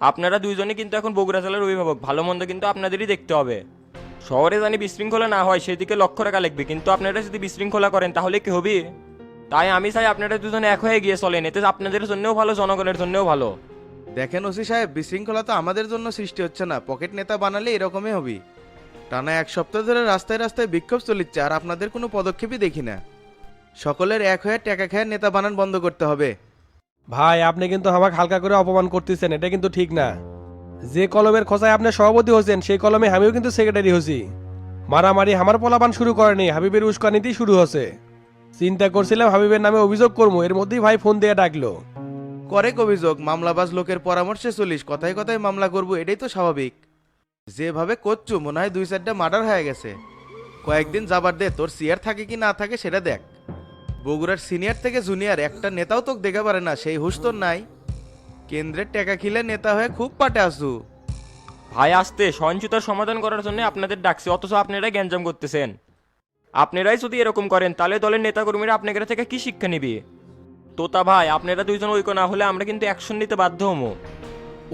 আপনারা দুইজনে কিন্তু এখন বগুড়া জেলার অভিভাবক, ভালো মন্দ কিন্তু আপনাদেরই দেখতে হবে। শহরে জানি বিশৃঙ্খলা না হয়, সেদিকে লক্ষ্য রাখা লাগবে, কিন্তু আপনারা যদি বিশৃঙ্খলা করেন, তাহলে কি হবে? তাই আমি চাই আপনারা দুজনে এক হয়ে গিয়ে চলেন, এতে আপনাদের জন্যও ভালো, জনগণের জন্যও ভালো। দেখেন ওসি সাহেব, বিশৃঙ্খলা তো আমাদের জন্য সৃষ্টি হচ্ছে না, পকেট নেতা বানালে এরকমই হবি। টানা এক সপ্তাহ ধরে রাস্তায় রাস্তায় বিক্ষোভ চলিচ্ছে, আর আপনাদের কোনো পদক্ষেপই দেখি না। সকলের এক হয়ে টাকা খেয়ে নেতা বানান বন্ধ করতে হবে। ভাই, আপনি কিন্তু আমাকে হালকা করে অপমান করতেছেন, এটা কিন্তু ঠিক না। যে কলমের খোঁচায় আপনি সভাপতি হচ্ছেন সেই কলমে আমিও কিন্তু সেক্রেটারি হছি মারামারি আমার পোলাপান শুরু করেনি, হাবিবের উস্কানিতেই শুরু হচ্ছে চিন্তা করছিলাম হাবিবের নামে অভিযোগ করব, এর মধ্যেই ভাই ফোন দিয়ে ডাকলো। করে অভিযোগ, মামলাবাজ লোকের পরামর্শে চলিস কথায় কথায় মামলা করব, এটাই তো স্বাভাবিক। যেভাবে করছু, মনে হয় দুই চারটা মার্ডার হয়ে গেছে। কয়েকদিন যাবার দে, তোর সিয়ার থাকে কি না থাকে সেটা দেখ। বগুড়ার সিনিয়র থেকে জুনিয়র একটা নেতাও তোকে দেখে পারে না সেই হুশ তোর নাই। কেন্দ্রের টাকা খিলে নেতা হয়ে খুব পাটে আসু ভাই আসতে সহিংসতার সমাধান করার জন্য আপনাদের ডাকছি অথচ আপনারাই গ্যাঞ্জাম করতেছেন। আপনারাই যদি এরকম করেন তাহলে দলের নেতাকর্মীরা আপনাদের থেকে কি শিক্ষা নিবে? তোতা ভাই আপনারা দুইজন ঐক্য না হলে আমরা কিন্তু অ্যাকশন নিতে বাধ্য হব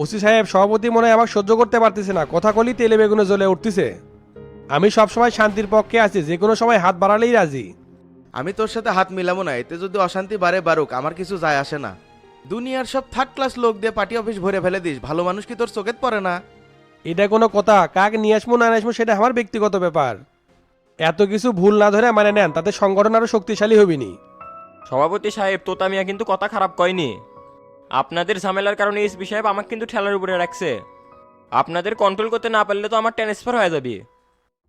ওসি সাহেব সভাপতি মনে হয় আমাকে সহ্য করতে পারতেছে না। কথা কলি তেলে বেগুনে জ্বলে উঠতেছে। আমি সবসময় শান্তির পক্ষে আছি যে কোনো সময় হাত বাড়ালেই রাজি। আমি তোর সাথে হাত মিলাবো না এতে যদি অশান্তি বাড়ে বাড়ুক আমার কিছু যায় আসে না। দুনিয়ার সব থার্ড ক্লাস লোক দিয়ে পার্টি অফিস ভরে ফেলে দিস ভালো মানুষ কি তোর চোখে পড়ে না? এটা কোনো কথা কাক নিয়ে আসব না আসব সেটা আমার ব্যক্তিগত ব্যাপার। এত কিছু ভুল না ধরে মানে নেন তাতে সংগঠন আরও শক্তিশালী হবিনি। সভাপতি সাহেব তোতা মিয়া কিন্তু কথা খারাপ কয়নি। আপনাদের ঝামেলার কারণে এসপি সাহেব আমাকে কিন্তু ঠেলার উপরে রাখছে। আপনাদের কন্ট্রোল করতে না পারলে তো আমার ট্রান্সফার হয়ে যাবে।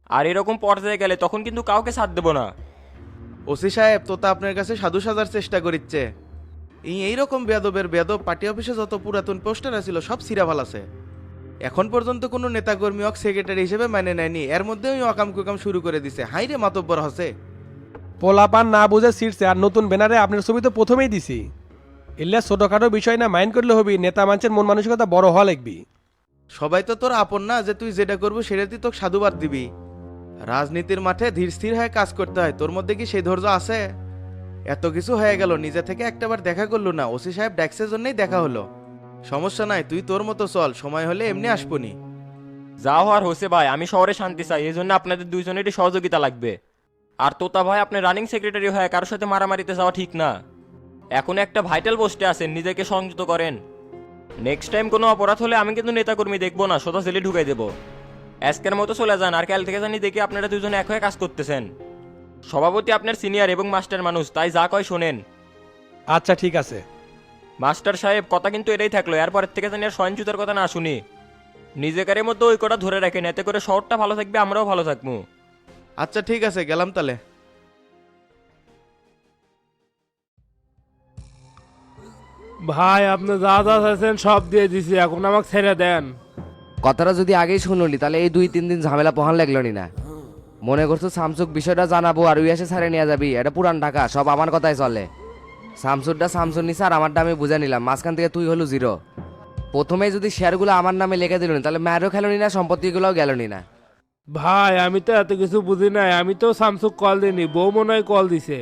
আর এরকম পর্যায়ে গেলে তখন কিন্তু কাউকে সাথ দেবো না। ওসি সাহেব তো তা আপনার কাছে সাধু সাজার চেষ্টা করিচ্ছে। এই এইরকম বেদবের বেদব পার্টি অফিসে যত পুরাতন পোস্টার আছিল সব সিরাভাল আছে। এখন পর্যন্ত কোনো নেতাকর্মী অক সেক্রেটারি হিসেবে মানে নেয়নি। এর মধ্যে ওই অকাম কুকাম শুরু করে দিছে। হাই রে মাতব্বর হসে। পোলাপান না বুঝে সিটছে আর নতুন ব্যানারে আপনার ছবি তো প্রথমেই দিছি। এলে ছোটখাটো বিষয় না মাইন্ড করলে হবি নেতা মানুষের মন মানসিকতা বড় হওয়া লাগবি। সবাই তো তোর আপন না যে তুই যেটা করব সেটাতেই তোকে সাধুবাদ দিবি। রাজনীতির মাঠে ধীর স্থির হয়ে কাজ করতে হয়। তোর মধ্যে কি সেই ধৈর্য আছে? এত কিছু হয়ে গেল, নিজে থেকে একটাবার দেখা করল না। ওসি সাহেব ড্যাক্সের জন্যই দেখা হলো। সমস্যা নাই, তুই তোর মতো চল, সময় হলে এমনি আসবনি। যা হওয়ার হোসে ভাই, আমি শহরে শান্তি চাই, এই জন্য আপনাদের দুইজনেরই সহযোগিতা লাগবে। আর তোতা ভাই, আপনি রানিং সেক্রেটারি হয়ে কারোর সাথে মারামারিতে যাওয়া ঠিক না। এখন একটা ভাইটাল পোস্টে আছেন, নিজেকে সংযত করেন। নেক্সট টাইম কোনো অপরাধ হলে আমি কিন্তু নেতাকর্মী দেখব না, সোজা জেলে ঢুকাই দেবো। আজকের মতো চলে যান আর কাল থেকে জানি দেখি আপনারা দুজনে এক হয়ে কাজ করতেছেন। সভাপতি আপনার সিনিয়র এবং মাস্টার মানুষ তাই যা কয় শোনেন। আচ্ছা ঠিক আছে। মাস্টার সাহেব কথা কিন্তু এটাই থাকল এরপরের থেকে জানি আর সহিংসতার কথা না শুনি। নিজেকারের মধ্যে ওই কটা ধরে রাখেন এতে করে শহরটা ভালো থাকবে আমরাও ভালো থাকব। আচ্ছা ঠিক আছে গেলাম তাহলে। ভাই আপনি যা যা চাইছেন সব দিয়ে দিছি এখন আমাকে ছেড়ে দেন। কথাটা যদি আগেই শুনলি, তাহলে এই দুই তিন দিন ঝামেলা পোহান লাগল নি। মনে করছ সামসুক বিষয়টা জানাব আর ওই এসে ছাড়ে নিয়ে যাবি, এটা পুরান ঢাকা, সব আমার কথাই চলে। শামসুরটা শামসুর নিছে আর আমারটা আমি বুঝে নিলাম, মাঝখান থেকে তুই হলো জিরো। প্রথমে যদি শেয়ারগুলো আমার নামে লেখে দিল তাহলে ম্যারও খেলনি না, সম্পত্তিগুলোও গেলনি না। ভাই, আমি তো এত কিছু বুঝি নাই, আমি তো সামসুক কল দিইনি, বউ মনে হয় কল দিছে।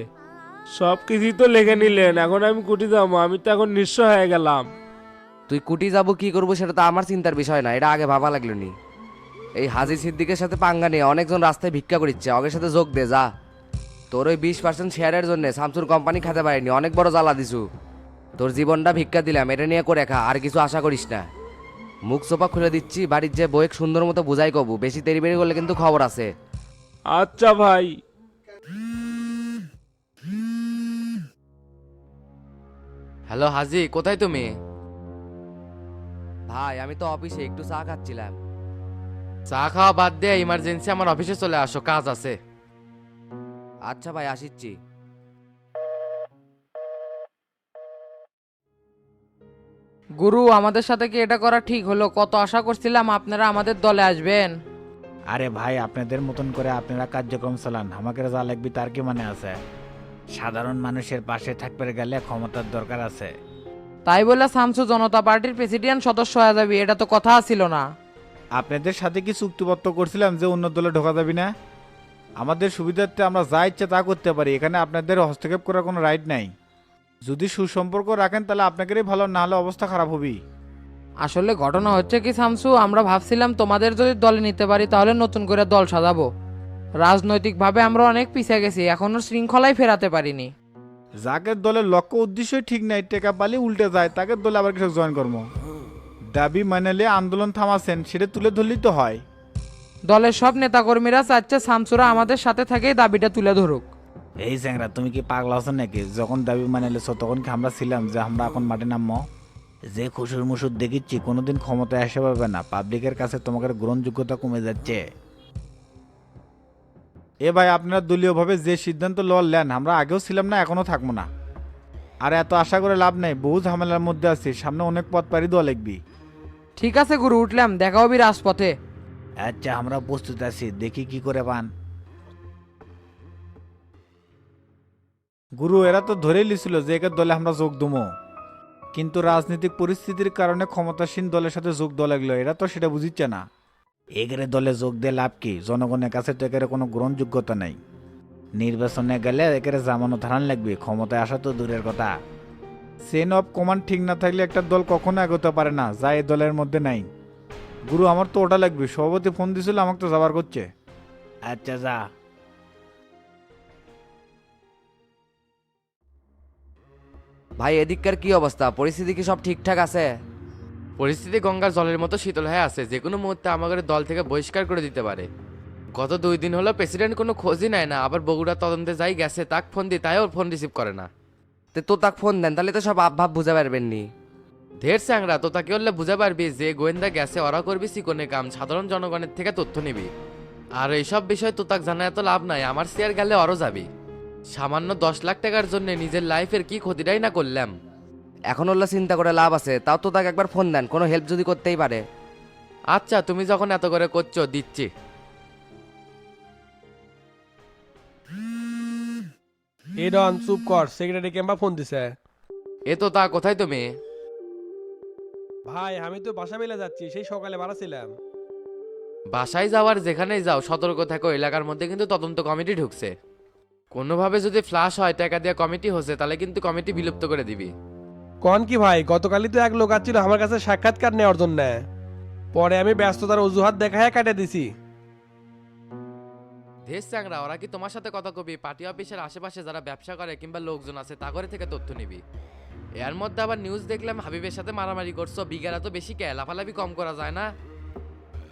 সব কিছুই তো লেখে নিলেন, এখন আমি কুটি যাব, আমি তো এখন নিঃস্ব হয়ে গেলাম। তুই কুটি যাব কি করব সেটা তো আমার চিন্তার বিষয় না এটা আগে ভাবা লাগল নি। এই হাজি সিদ্দিকের সাথে পাঙ্গা নিয়ে অনেকজন রাস্তায় ভিক্ষা করিচ্ছে আগের সাথে যোগ দে যা। তোর ওই বিশ পার্সেন্ট শেয়ারের জন্য সামসুর কোম্পানি খেতে পারেনি অনেক বড় জ্বালা দিছু। তোর জীবনটা ভিক্ষা দিলাম এটা নিয়ে করে খা আর কিছু আশা করিস না। মুখ চোপা খুলে দিচ্ছি বাড়ির যে বইয়ের সুন্দর মতো বুঝাই কবু বেশি তেরি বেরি করলে কিন্তু খবর আছে। আচ্ছা ভাই। হ্যালো হাজি কোথায় তুমি? ভাই আমি তো অফিসে একটু চা খাচ্ছিলাম। চা খাওয়া বাদ দিয়ে ইমার্জেন্সি আমার অফিসে চলে আসো কাজ আছে। আচ্ছা ভাই আসিচ্ছি। গুরু আমাদের সাথে কি এটা করা ঠিক হলো? কত আশা করছিলাম আপনারা আমাদের দলে আসবেন। আরে ভাই আপনাদের মতন করে আপনারা কার্যক্রম চালান আমাকে যা লাগবে তার কি মানে আছে? সাধারণ মানুষের পাশে থাকতে গেলে ক্ষমতার দরকার আছে। তাই বলে শামসু জনতা পার্টির প্রেসিডেন্ট সদস্য হয়ে যাবি এটা তো কথা ছিল না। আপনাদের সাথে কি চুক্তিপত্র করছিলাম যে অন্য দলে ঢোকা যাবি না? আমাদের সুবিধার্থে আমরা যা ইচ্ছা তা করতে পারি এখানে আপনাদের হস্তক্ষেপ করার কোনো রাইট নাই। যদি সুসম্পর্ক রাখেন তাহলে আপনাদেরই ভালো না হলে অবস্থা খারাপ হবি। আসলে ঘটনা হচ্ছে কি শামসু আমরা ভাবছিলাম তোমাদের যদি দলে নিতে পারি তাহলে নতুন করে দল সাজাবো। রাজনৈতিকভাবে আমরা অনেক পিছিয়ে গেছি এখনও শৃঙ্খলাই ফেরাতে পারিনি। যাকে দলের লক্ষ্য উদ্দেশ্যই ঠিক নাই টেকা পালি উল্টে যায় তাকে দলে আবার কিছু জয়েন করব দাবি মানালে আন্দোলন থামাছেন সেটা তুলে ধরলেই তো হয়। দলের সব নেতাকর্মীরা চাচ্ছে শামসুরা আমাদের সাথে থেকেই দাবিটা তুলে ধরুক। এই স্যাংরা তুমি কি পাগলা আছো নাকি? যখন দাবি মানে লেছো তখন কি আমরা ছিলাম যে আমরা এখন মাঠে নামবো? যে খুশুর মুসুর দেখিচ্ছি কোনোদিন ক্ষমতায় আসে পাবে না। পাবলিকের কাছে তোমাদের গ্রহণযোগ্যতা কমে যাচ্ছে। এ ভাই আপনারা দলীয়ভাবে যে সিদ্ধান্ত লওয়ার নেন আমরা আগেও ছিলাম না এখনও থাকব না। আর এত আশা করে লাভ নেই বহু ঝামেলার মধ্যে আছি সামনে অনেক পথ পারি দেওয়া লিখবি ঠিক আছে গুরু উঠলাম দেখা হবি রাজপথে। আচ্ছা আমরা প্রস্তুত আছি দেখি কি করে পান। গুরু এরা তো ধরেই লিছিল যে একে দলে আমরা যোগ দমো। কিন্তু রাজনৈতিক পরিস্থিতির কারণে ক্ষমতাসীন দলের সাথে যোগ দেওয়া লাগল এরা তো সেটা বুঝিচ্ছে না। এগেরে দলে যোগ দিয়ে লাভ কি? জনগণের কাছে তো একের কোনো গ্রহণযোগ্যতা নেই। নির্বাচনে গেলে একের জামানো ধারণ লাগবে, ক্ষমতায় আসা তো দূরের কথা। চেন অফ কমান্ড ঠিক না থাকলে একটা দল কখনো এগোতে পারে না, যা এই দলের মধ্যে নাই। গুরু, আমার তো ওটা লাগবে, সভাপতি ফোন দিছিল, আমাকে তো যাবার করছে। আচ্ছা যা। ভাই, এদিককার কি অবস্থা? পরিস্থিতি কি সব ঠিকঠাক আছে? পরিস্থিতি গঙ্গার জলের মতো শীতল হয়ে আছে যে কোনো মুহূর্তে আমাদের দল থেকে বহিষ্কার করে দিতে পারে। গত দুই দিন হলো প্রেসিডেন্ট কোনো খোঁজই নেয় না আবার বগুড়া তদন্তে যাই গেছে তাক ফোন দিই তাই ওর ফোন রিসিভ করে না। তো তো তাক ফোন দেন তাহলে তো সব আবভাব বুঝে পারবেন নি। ধের স্যাংরা তো তাকে হলে বুঝে পারবি যে গোয়েন্দা গেছে ওরা করবি সিকোনে কাম সাধারণ জনগণের থেকে তথ্য নিবি। আর এইসব বিষয় তো তাক জানা এত লাভ নাই আমার শেয়ার গেলে আরও যাবি। সামান্য দশ লাখ টাকার জন্য নিজের লাইফের কি ক্ষতিটাই না করলাম। এখন হলো চিন্তা করে লাভ আছে তাও তো তাকে একবার ফোন দেন কোনো হেল্প যদি করতেই পারে। আচ্ছা তুমি যখন এত করে করছ দিচ্ছি। ডন চুপ কর সেক্রেটারি কেম্বা ফোন দিছে। এ তো তা কোথায় তুমি? ভাই আমি তো বাসা মেলে যাচ্ছি সেই সকালে বাড়াছিলাম। বাসায় যাওয়ার যেখানেই যাও সতর্ক থাকো এলাকার মধ্যে কিন্তু তদন্ত কমিটি ঢুকছে। কোনোভাবে যদি ফ্লাশ হয় টাকা দেওয়া কমিটি হচ্ছে তাহলে কিন্তু কমিটি বিলুপ্ত করে দিবি। কন কি ভাই গতকালই তো এক লোক আসছিল আমার কাছে সাক্ষাৎকার নেওয়ার জন্য। পরে আমি ব্যস্ততার অজুহাত দেখায় কাটে দিছি। দেশ চাংরা ওরা কি তোমার সাথে কথা কবি? পার্টি অফিসের আশেপাশে যারা ব্যবসা করে কিংবা লোকজন আছে তা করে থেকে তথ্য নিবি। এর মধ্যে আবার নিউজ দেখলাম হাবিবের সাথে মারামারি করছ বিঘারা তো বেশি কে? লাফালাফি কম করা যায় না?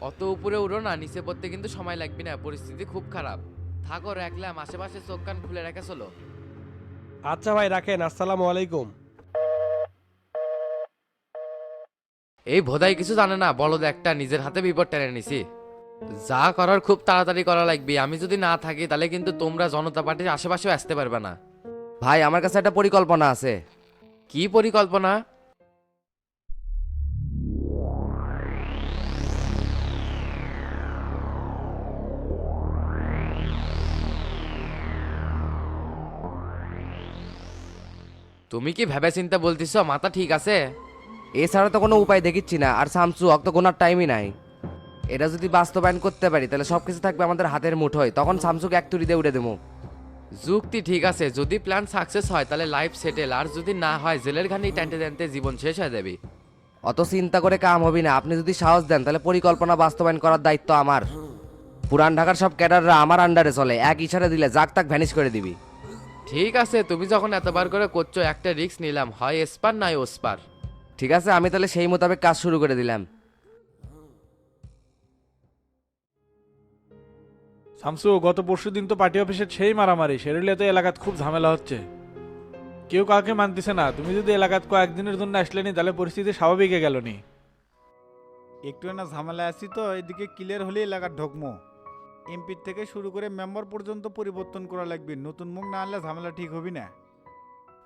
অত উপরে উড়ো না নিচে পড়তে কিন্তু সময় লাগবে না পরিস্থিতি খুব খারাপ। থাকো রাখলাম আশেপাশে চোখ কান খুলে রেখে চলো। আচ্ছা ভাই রাখেন আসসালামু আলাইকুম। এই ভোদাই কিছু জানে না বলো একটা নিজের হাতে বিপদ টেনে নিছি। যা করার খুব তাড়াতাড়ি করা লাগবে আমি যদি না থাকি তাহলে কিন্তু তোমরা জনতা পার্টির আশেপাশেও আসতে পারবে না। ভাই আমার কাছে একটা পরিকল্পনা আছে। কি পরিকল্পনা? তুমি কি ভেবে চিন্তা বলতেছ মাথা ঠিক আছে? এছাড়া তো কোনো উপায় দেখিচ্ছি না। আর সামসু অক্ত গোনার টাইমই নাই। এটা যদি বাস্তবায়ন করতে পারি তাহলে সব কিছু থাকবে আমাদের হাতের মুঠোয়। তখন সামসুকে এক তুড়ি দিয়ে উড়ে দেবো। যুক্তি ঠিক আছে যদি প্ল্যান সাকসেস হয় তাহলে লাইফ সেটেল আর যদি না হয় জেলের ঘানি টানতে টানতে জীবন শেষ হয়ে যাবে। অত চিন্তা করে কাম হবে না। আপনি যদি সাহস দেন তাহলে পরিকল্পনা বাস্তবায়ন করার দায়িত্ব আমার। পুরান ঢাকার সব ক্যাডাররা আমার আন্ডারে চলে। এক ইশারা দিলে জাক তাক ভ্যানিশ করে দিবি। ঠিক আছে তুমি যখন এতবার করে করছ একটা রিস্ক নিলাম। হয় এসপার নয় ওসপার ঠিক আছে? আমি তাহলে সেই মোতাবেক কাজ শুরু করে দিলাম। শামসু গত পরশু দিন তো পার্টি অফিসের সেই মারামারি সেরেলিয়া তো এলাকাত খুব ঝামেলা হচ্ছে। কেউ কাউকে মানতেছে না। তুমি যদি এলাকাত কয়েকদিনের জন্য আসলেনি তাহলে পরিস্থিতি স্বাভাবিক গেল নি। একটু না ঝামেলা আছি তো এদিকে ক্লিয়ার হলে এলাকার ঢকমো। এমপির থেকে শুরু করে মেম্বার পর্যন্ত পরিবর্তন করা লাগবে। নতুন মুখ না আনলে ঝামেলা ঠিক হবি না।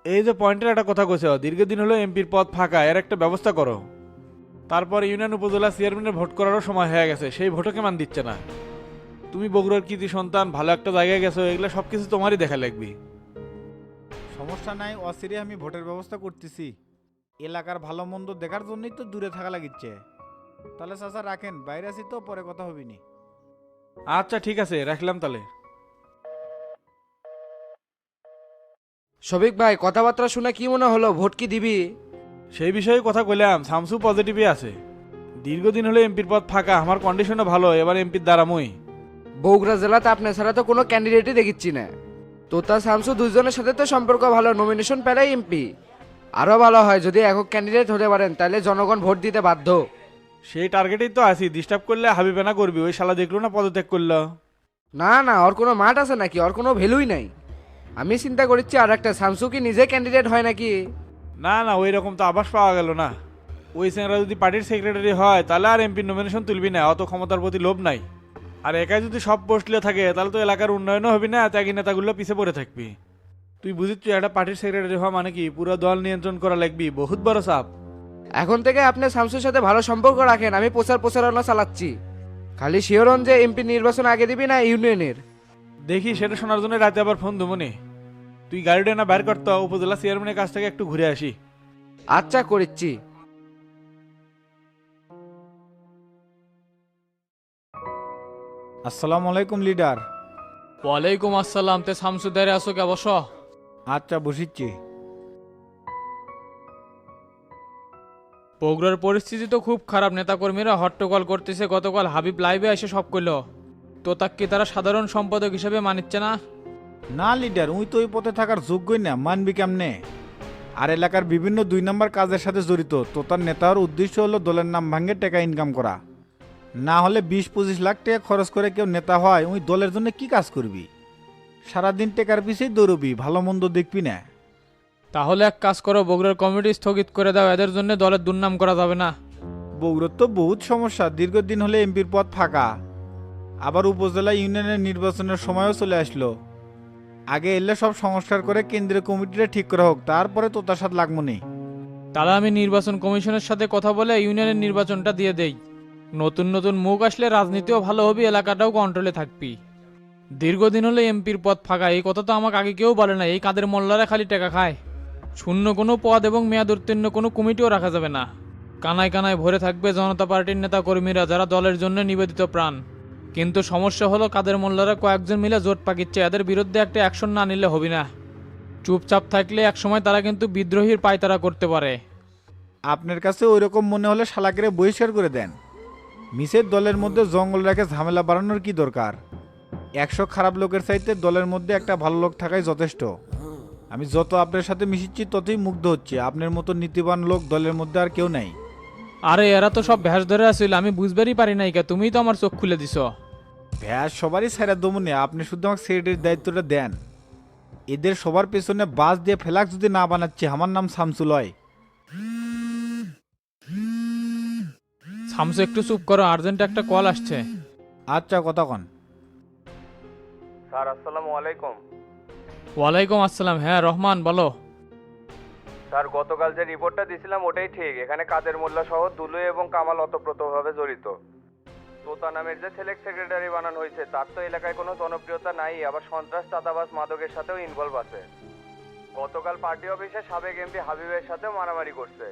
এই যে পয়েন্টের একটা কথা কইছ দীর্ঘদিন হলো এমপির পদ ফাঁকা এর একটা ব্যবস্থা করো। তারপর ইউনিয়ন উপজেলা চেয়ারম্যানের ভোট করারও সময় হয়ে গেছে সেই ভোটকে মান দিচ্ছে না? তুমি বগুড়ার কৃতি সন্তান ভালো একটা জায়গায় গেছো এগুলো সব কিছু তোমারই দেখা লাগবে। সমস্যা নাই অসিরে আমি ভোটের ব্যবস্থা করতেছি। এলাকার ভালো মন্দ দেখার জন্যই তো দূরে থাকা লাগিচ্ছে। তাহলে চাচা রাখেন বাইরে আসি তো পরে কথা হবিনি। আচ্ছা ঠিক আছে রাখলাম তাহলে। শফিক ভাই কথাবার্তা শুনে কি মনে হলো? ভোট কি দিবি? সেই বিষয়ে কথা কইলাম শামসু পজিটিভই আছে। দীর্ঘদিন হলো এমপির পদ ফাঁকা আমার কন্ডিশনও ভালো এবার এমপির দ্বারামই। বগুড়া জেলাতে আপনার ছাড়া তো কোনো ক্যান্ডিডেটই দেখিচ্ছি না। তোতা শামসু দুজনের সাথে তো সম্পর্ক ভালো নমিনেশন পেলেই এমপি। আরও ভালো হয় যদি একক ক্যান্ডিডেট হতে পারেন তাহলে জনগণ ভোট দিতে বাধ্য। সেই টার্গেটেই তো আছি ডিস্টার্ব করলে হাবিবে না করবি ওই শালা দেখল না পদত্যাগ করল। না না ওর কোনো মাঠ আছে নাকি? ওর কোনো ভ্যালুই নাই। আমি চিন্তা করছি আর একটা শামসু কি নিজে ক্যান্ডিডেট হয় নাকি? না না ওই রকম তো আবাস পাওয়া গেল না। ওই স্যাংরা যদি পার্টির সেক্রেটারি হয় তাহলে আর এমপি নমিনেশন তুলবি না অত ক্ষমতার প্রতি লোভ নাই। আর একাই যদি সব পোস্টলে থাকে তাহলে তো এলাকার উন্নয়নও হবে না ত্যাগী নেতাগুলো পিছে পড়ে থাকবি। তুই বুঝিস তুই একটা পার্টির সেক্রেটারি হওয়া মানে কি? পুরো দল নিয়ন্ত্রণ করা লাগবি বহুত বড় চাপ এখন থেকে আপনি শামসুর সাথে ভালো সম্পর্ক রাখেন আমি প্রচার প্রচারণা চালাচ্ছি। খালি শিওরন যে এমপি নির্বাচন আগে দিবি না ইউনিয়নের দেখি সেটা শোনার জন্য রাতে আবার ফোন দেবনি তুই গাড়িটা না বাইর করতো উপজেলা চেয়ারম্যানের কাছ থেকে একটু ঘুরে আসি। আচ্ছা করিচ্ছি। আসসালামু আলাইকুম লিডার ওয়ালাইকুম আসসালাম তে শামসুদ্দারে আসো কে বস। আচ্ছা বসিচ্ছি। বগুড়ার পরিস্থিতি তো খুব খারাপ নেতাকর্মীরা হট্টগোল করতেছে গতকাল হাবিব লাইভে এসে সব করল তো তাকে তারা সাধারণ সম্পাদক হিসেবে মানিচ্ছে না। না লিডার উই তো ওই পথে থাকার যোগ্যই না মানবি কেমনে? আর এলাকার বিভিন্ন দুই নম্বর কাজের সাথে জড়িত তো তার নেতার উদ্দেশ্য হলো দলের নাম ভাঙে টাকা ইনকাম করা। না হলে বিশ পঁচিশ লাখ টাকা খরচ করে কেউ নেতা হয় ওই দলের জন্য কি কাজ করবি? সারাদিন টেকার পিছেই দৌড়বি ভালো মন্দ দেখবি না। তাহলে এক কাজ করো বগুড়ার কমিটি স্থগিত করে দাও এদের জন্য দলের দুর্নাম করা যাবে না। বগুড়ার তো বহুত সমস্যা দীর্ঘদিন হলে এমপির পদ ফাঁকা। আবার উপজেলা ইউনিয়নের নির্বাচনের সময়ও চলে আসলো। আগে এলে সব সংস্কার করে কেন্দ্রীয় কমিটিটা ঠিক করা হোক, তারপরে তো তার সাথে লাগবো নি। তাহলে আমি নির্বাচন কমিশনের সাথে কথা বলে ইউনিয়নের নির্বাচনটা দিয়ে দেই। নতুন নতুন মুখ আসলে রাজনীতিও ভালো হবে, এলাকাটাও কন্ট্রোলে থাকবি। দীর্ঘদিন হলে এমপির পদ ফাঁকা, এই কথা তো আমাকে আগে কেউ বলে না এই কাদের মোল্লারা খালি টাকা খায়। শূন্য কোনো পদ এবং মেয়াদ উত্তীর্ণ কোনো কমিটিও রাখা যাবে না। কানায় কানায় ভরে থাকবে জনতা পার্টির নেতা কর্মীরা যারা দলের জন্য নিবেদিত প্রাণ। কিন্তু সমস্যা হলো কাদের মোল্লারা কয়েকজন মিলে জোট পাকিচ্ছে। এদের বিরুদ্ধে একটা অ্যাকশন না নিলে হবে না। চুপচাপ থাকলে একসময় তারা কিন্তু বিদ্রোহীর পায়তারা করতে পারে। আপনার কাছে ওই রকম মনে হলে শালাকেরে বহিষ্কার করে দেন। মিসের দলের মধ্যে জঙ্গল রেখে ঝামেলা বাড়ানোর কি দরকার? একশো খারাপ লোকের চাইতে দলের মধ্যে একটা ভালো লোক থাকাই যথেষ্ট। আমি যত আপনার সাথে মিশিচ্ছি ততই মুগ্ধ হচ্ছে। আপনার মতো নীতিবান লোক দলের মধ্যে আর কেউ নাই। আরে এরা তো সব ভ্যাস ধরে আসছিল আমি বুঝবারই পারি নাই কে তুমিই তো আমার চোখ খুলে দিছো। ভ্যাস সবারই সেরা দমনে আপনি শুধু আমাকে সেক্রেটারির দায়িত্বটা দেন। এদের সবার পেছনে বাস দিয়ে ফেলাক যদি না বানাচ্ছি আমার নাম শামসুলয় শামসু একটু চুপ করো আর্জেন্ট একটা কল আসছে। আচ্ছা কথা কন। স্যার আসসালামু আলাইকুম। ওয়ালাইকুম আসসালাম হ্যাঁ রহমান বলো। স্যার গতকাল যে রিপোর্টটা দিছিলাম ওটাই ঠিক। এখানে কাদের মোল্লা সহ দুলু এবং কামাল অতপ্রতভাবে জড়িত। তোতা নামের যে সিলেক্ট সেক্রেটারি বানানো হয়েছে তার তো এলাকায় কোনো জনপ্রিয়তা নাই আবার সন্ত্রাস চাঁদাবাজ মাদকের সাথেও ইনভলভ আছে। গতকাল পার্টি অফিসে সাবেক এমপি হাবিবের সাথেও মারামারি করছে।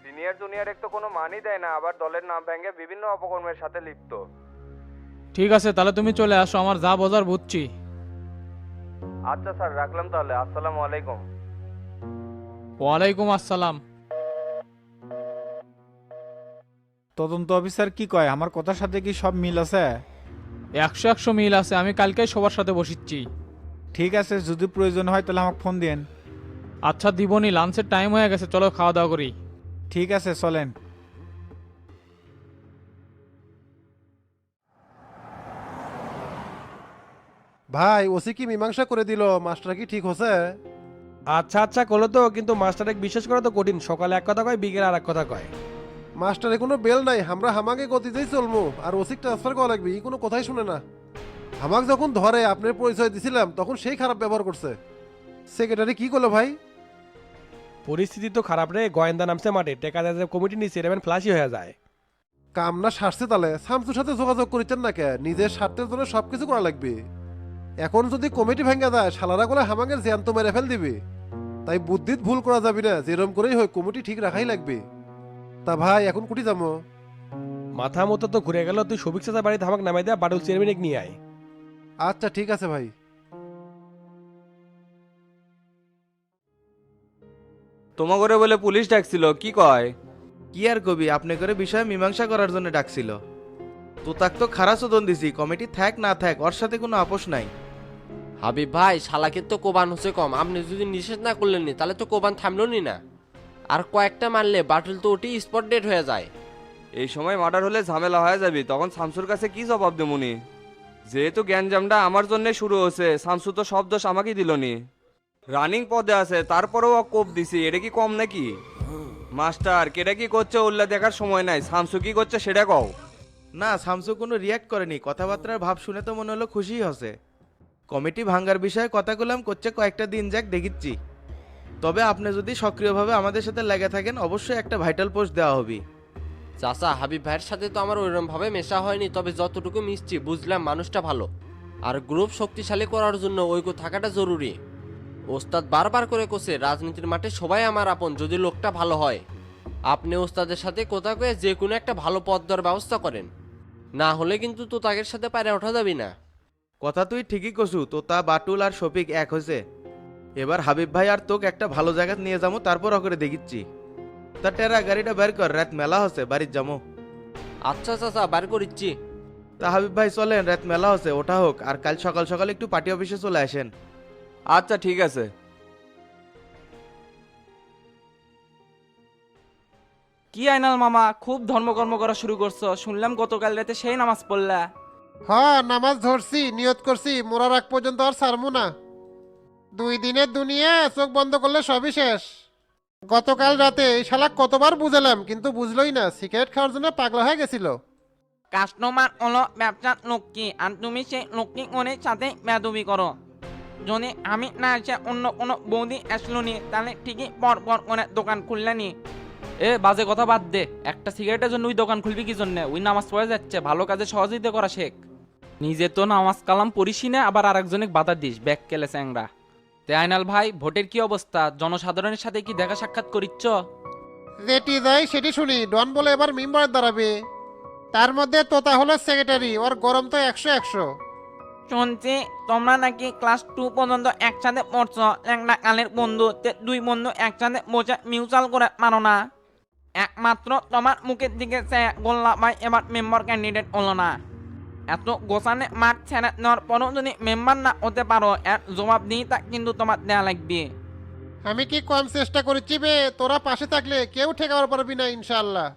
সিনিয়র জুনিয়র এক তো কোনো মানই দেয় না আবার দলের নাম ভেঙে বিভিন্ন অপকর্মের সাথে লিপ্ত। ঠিক আছে তাহলে তুমি চলে আসো আমার যা বোঝার বুঝছি। আচ্ছা স্যার রাখলাম তাহলে। আসসালামু আলাইকুম। ওয়ালাইকুম আসসালাম। তদন্ত অফিসার কি কয়? আমার কথার সাথে কি সব মিল আছে? একশো একশো মিল আছে। আমি কালকে সবার সাথে বসিচ্ছি। ঠিক আছে যদি প্রয়োজন হয় তাহলে আমাকে ফোন দিন আচ্ছা দিবনি লাঞ্চের টাইম হয়ে গেছে। চলো খাওয়া দাওয়া করি। ঠিক আছে চলেন। ভাই ওসি কি মীমাংসা করে দিল? মাস্টার কি ঠিক হচ্ছে? আচ্ছা আচ্ছা করল তো কিন্তু মাস্টার এক বিশ্বাস করা তো কঠিন। সকালে এক কথা কয় বিকেলে আর এক কথা কয়। মাস্টারে কোনো বেল নাই আমরা হামাকে গতিতেই চলমু। আর ওসি ট্রান্সফার করা লাগবে ই কোনো কথাই শুনে না। হামাক যখন ধরে আপনার পরিচয় দিছিলাম তখন সেই খারাপ ব্যবহার করছে। সেক্রেটারি কি করল ভাই? পরিস্থিতি তো খারাপ রে গোয়েন্দা নামছে মাঠে টেকা দেয় কমিটি নিচ্ছে এরকম ফ্লাশই হয়ে যায়। কাম না সারছে তাহলে শামসুর সাথে যোগাযোগ করিতেন না কে? নিজের স্বার্থের জন্য সবকিছু করা লাগবে। এখন যদি কমিটি ভেঙে যায় শালারা করে হামাকে জ্যান্ত মেরে ফেল দিবে। তাই বুদ্ধিত ভুল করা যাবে না যেরম করেই হয় কমিটি ঠিক রাখাই লাগবে। তা ভাই এখন কুটি যাব। মাথা মতো তো ঘুরে গেল তুই সবিক চাচা বাড়িতে আমাকে নামাই দেয়া বাড়ুল চেয়ারম্যান নিয়ে আয়। আচ্ছা ঠিক আছে ভাই। তোমা করে বলে পুলিশ ডাকছিল কি কয়? কি আর কবি আপনি করে বিষয়ে মীমাংসা করার জন্য ডাকছিল। তো তাক তো খারাপ চোদন দিছি কমিটি থাক না থাক ওর সাথে কোনো আপোষ নাই। হাবিব ভাই শালাকে তো কোবান হচ্ছে কম আপনি যদি নিষেধ না করলেন নি তাহলে তো কোবান থামলো নি না। আর কয়েকটা মারলে বাটুল তো ওটি স্পট ডেট হয়ে যায়। এই সময় মার্ডার হলে ঝামেলা হয়ে যাবি তখন শামসুর কাছে কি জবাব দেমুনি যেহেতু জ্ঞানজামটা আমার জন্য শুরু হয়েছে শামসু তো সব দোষ আমাকেই দিলনি রানিং পদে আছে তারপরেও ও কোপ দিছি এটা কি কম নাকি? মাস্টার কেটা কি করছে উল্লা দেখার সময় নাই শামসু কি করছে সেটা কও। না শামসু কোনো রিয়াক্ট করেনি কথাবার্তার ভাব শুনে তো মনে হলো খুশি হসে। কমিটি ভাঙ্গার বিষয়ে কথা কলাম করছে কয়েকটা দিন যাক দেখিচ্ছি। তবে আপনি যদি সক্রিয়ভাবে আমাদের সাথে লেগে থাকেন অবশ্যই একটা ভাইটাল পোস্ট দেওয়া হবে। চাচা হাবিব ভাইয়ের সাথে তো আমার ওইরকম ভাবে মেশা হয়নি তবে যতটুকু মিশছি বুঝলাম মানুষটা ভালো। আর গ্রুপ শক্তিশালী করার জন্য ঐক্য থাকাটা জরুরি। ওস্তাদ বারবার করে কোসে রাজনীতির মাঠে সবাই আমার আপন যদি লোকটা ভালো হয়। আপনি ওস্তাদের সাথে কোথা কয়ে যে কোনো একটা ভালো পদ দেওয়ার ব্যবস্থা করেন। না হলে কিন্তু তো তাদের সাথে পারে ওঠা যাবি না। কথা তুই ঠিকই কসু তোতা বাটুল আর শফিক এক হয়েছে এবার হাবিব ভাই আর তোকে একটা ভালো জায়গা নিয়ে যাব তারপর করে দেখিচ্ছি। তা টেরা গাড়িটা বের কর রাত মেলা হচ্ছে বাড়ির যাব। আচ্ছা চাচা বার করিচ্ছি। তা হাবিব ভাই চলেন রাত মেলা হচ্ছে ওটা হোক আর কাল সকাল সকাল একটু পার্টি অফিসে চলে আসেন। আচ্ছা ঠিক আছে। কি আইনাল মামা খুব ধর্মকর্ম করা শুরু করছ শুনলাম গতকাল রাতে সেই নামাজ পড়লা। হ্যাঁ নামাজ ধরছি নিয়ত করছি মোরার আগ পর্যন্ত আর ছাড়মু না। দুই দিনের দুনিয়া চোখ বন্ধ করলে সবই শেষ। গতকাল রাতে এই শালা কতবার বুঝালাম কিন্তু বুঝলোই না সিগারেট খাওয়ার জন্য পাগলা হয়ে গেছিল। কাস্টমার হলো ব্যবসার লক্ষ্মী আর তুমি সেই লক্ষ্মী কোণের সাথে বেদবি করো। যদি আমি না এসে অন্য কোনো বৌদি আসলো নি তাহলে ঠিকই পর পর করে দোকান খুললানি এ বাজে কথা বাদ দে একটা সিগারেটের জন্য ওই দোকান খুলবি কি জন্য? ওই নামাজ পড়ে যাচ্ছে ভালো কাজে সহযোগিতা করা শেখ। নিজে তো নামাজ কালাম পড়িসই না আবার আরেকজনে বাধা দিস ব্যাক কেলে স্যাংরা তে আইনাল ভাই ভোটের কি অবস্থা? জনসাধারণের সাথে কি দেখা সাক্ষাৎ করিচ্ছ? যেটি যাই সেটি শুনি ডন বলে এবার মেম্বারের দাঁড়াবে তার মধ্যে তোতা হলো সেক্রেটারি ওর গরম তো একশো একশো। শুনছি তোমরা নাকি ক্লাস টু পর্যন্ত একসাথে পড়ছ একটা কালের বন্ধু তে দুই বন্ধু একসাথে বসে মিউচাল করে মানো না। একমাত্র তোমার মুখের দিকে সে গোল্লা ভাই এবার মেম্বার ক্যান্ডিডেট হলো না। এত গোসানে মাঠ ছেড়ে নেওয়ার পরও যদি মেম্বার না হতে পারো এর জবাব দিয়ে তা কিন্তু তোমার দেয়া লাগবে। আমি কি কম চেষ্টা করেছি বে? তোরা পাশে থাকলে কেউ ঠেকাবার পারবি না ইনশাল্লাহ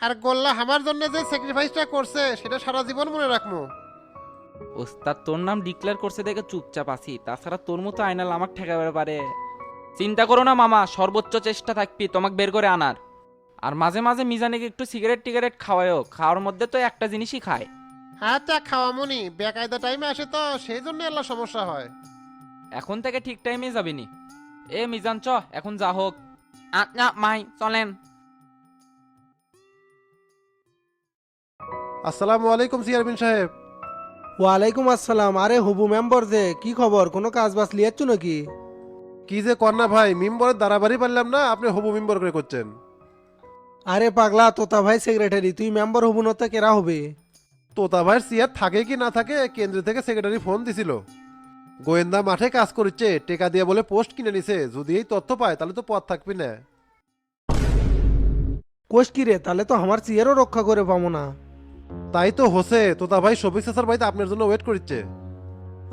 আর গোল্লা আমার জন্য যে স্যাক্রিফাইসটা করছে সেটা সারা জীবন মনে রাখব ওস্তাদ তোর নাম ডিক্লেয়ার করছে দেখে চুপচাপ আছি। তাছাড়া তোর মতো আয়নাল আমাকে ঠেকাবার পারে। চিন্তা করো না মামা সর্বোচ্চ চেষ্টা থাকবি তোমাকে বের করে আনার। আর মাঝে মাঝে মিজানিকে একটু সিগারেট টিগারেট খাওয়ায়ও খাওয়ার মধ্যে তো একটা জিনিসই খায়। আচ্ছা খাওয়ামুনি বেকায়দা টাইমে আসে তো সেই জন্য এলা সমস্যা হয়। এখন থেকে ঠিক টাইমে যাবিনি এ মিজান চ এখন যা হোক। আচ্ছা মাই চলেন। আসসালামু আলাইকুম চেয়ারম্যান সাহেব। ওয়ালাইকুম আসসালাম। আরে হুবু মেম্বার যে কি খবর? কোনো কাজ বাজ লিয়াচ্ছ নাকি? কি যে কন্যা ভাই মেম্বরের দাঁড়াবাড়ি পারলাম না আপনি হবু মেম্বার করে করছেন। আরে পাগলা তোতা ভাই সেক্রেটারি তুই মেম্বার হবু না তো কেরা হবে? তোতা ভাইয়ের চেয়ার থাকে কি না থাকে কেন্দ্র থেকে সেক্রেটারি ফোন দিছিল। গোয়েন্দা মাঠে কাজ করছে টেকা দিয়ে বলে পোস্ট কিনে নিছে। যদি এই তথ্য পায় তাহলে তো পথ থাকবি না। কোষ কি রে? তাহলে তো আমার চেয়ারও রক্ষা করে পাবো না। তাই তো হোসে তোতা ভাই শফিক সাসার বাড়িতে আপনার জন্য ওয়েট করছে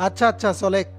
আচ্ছা আচ্ছা চলেক।